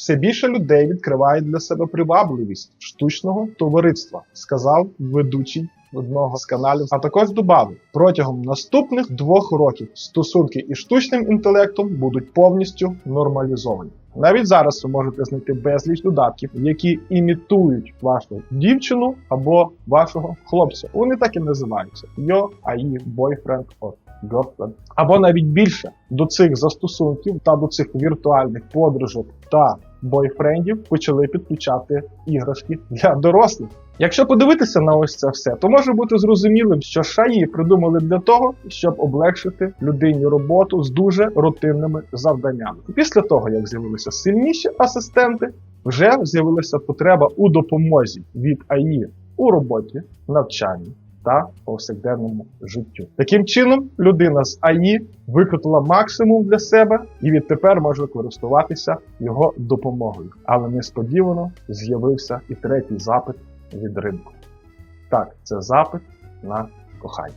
все більше людей відкривають для себе привабливість штучного товариства, сказав ведучий одного з каналів. А також додав, протягом наступних двох років стосунки із штучним інтелектом будуть повністю нормалізовані. Навіть зараз ви можете знайти безліч додатків, які імітують вашу дівчину або вашого хлопця. Вони так і називаються: AI, Boyfriend or Girlfriend. Або навіть більше до цих застосунків та до цих віртуальних подружок та бойфрендів почали підключати іграшки для дорослих. Якщо подивитися на ось це все, то може бути зрозумілим, що шаї придумали для того, щоб облегшити людині роботу з дуже рутинними завданнями. Після того, як з'явилися сильніші асистенти, вже з'явилася потреба у допомозі від АІ у роботі, навчанні та повсякденному життю. Таким чином, людина з АІ викрутила максимум для себе і відтепер може користуватися його допомогою. Але несподівано з'явився і третій запит від ринку. Так, це запит на кохання.